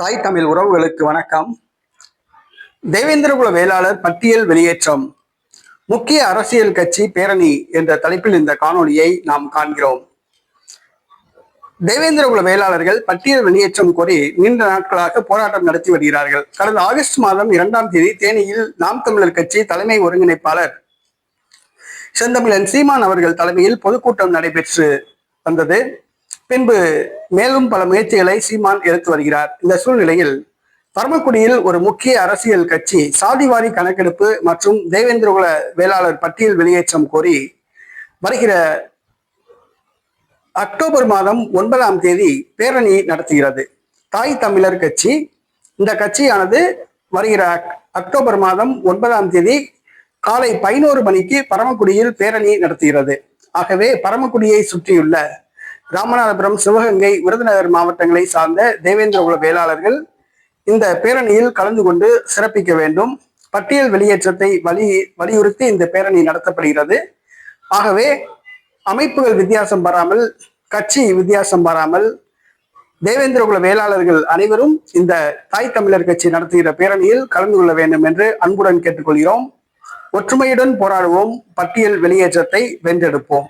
தாய் தமிழ் உறவுகளுக்கு வணக்கம். தேவேந்திரகுல வேளாளர் பட்டியல் வெளியேற்றம். முக்கிய அரசியல் கட்சி பேரணி என்ற தலைப்பில் இந்த காணொளியை நாம் காண்கிறோம். தேவேந்திரகுல வேளாளர்கள் பட்டியல் வெளியேற்றம் கோரி நீண்ட நாட்களாக போராட்டம் நடத்தி வருகிறார்கள். கடந்த ஆகஸ்ட் மாதம் இரண்டாம் தேதி தேனியில் நாம் தமிழர் கட்சி தலைமை ஒருங்கிணைப்பாளர் செந்தமிழன் சீமான் அவர்கள் தலைமையில் பொதுக்கூட்டம் நடைபெற்று வந்தது. பின்பு மேலும் பல முயற்சிகளை சீமான் எடுத்து வருகிறார். இந்த சூழ்நிலையில் பரமக்குடியில் ஒரு முக்கிய அரசியல் கட்சி சாதிவாரி கணக்கெடுப்பு மற்றும் தேவேந்திரகுல வேளாளர் பட்டியல் வெளியேற்றம் கோரி வருகிற அக்டோபர் மாதம் ஒன்பதாம் தேதி பேரணி நடத்துகிறது. தாய் தமிழர் கட்சி. இந்த கட்சியானது வருகிற அக்- அக்டோபர் மாதம் ஒன்பதாம் தேதி காலை பதினோரு மணிக்கு பரமக்குடியில் பேரணி நடத்துகிறது. ஆகவே பரமக்குடியை சுற்றியுள்ள ராமநாதபுரம் சிவகங்கை விருதுநகர் மாவட்டங்களை சார்ந்த தேவேந்திர குல வேளாளர்கள் இந்த பேரணியில் கலந்து கொண்டு சிறப்பிக்க வேண்டும். பட்டியல் வெளியேற்றத்தை வலி வலியுறுத்தி இந்த பேரணி நடத்தப்படுகிறது. ஆகவே அமைப்புகள் வித்தியாசம் பாராமல் கட்சி வித்தியாசம் பாராமல் தேவேந்திரகுல வேளாளர்கள் அனைவரும் இந்த தாய் தமிழர் கட்சி நடத்துகிற பேரணியில் கலந்து கொள்ள வேண்டும் என்று அன்புடன் கேட்டுக்கொள்கிறோம். ஒற்றுமையுடன் போராடுவோம். பட்டியல் வெளியேற்றத்தை வென்றெடுப்போம்.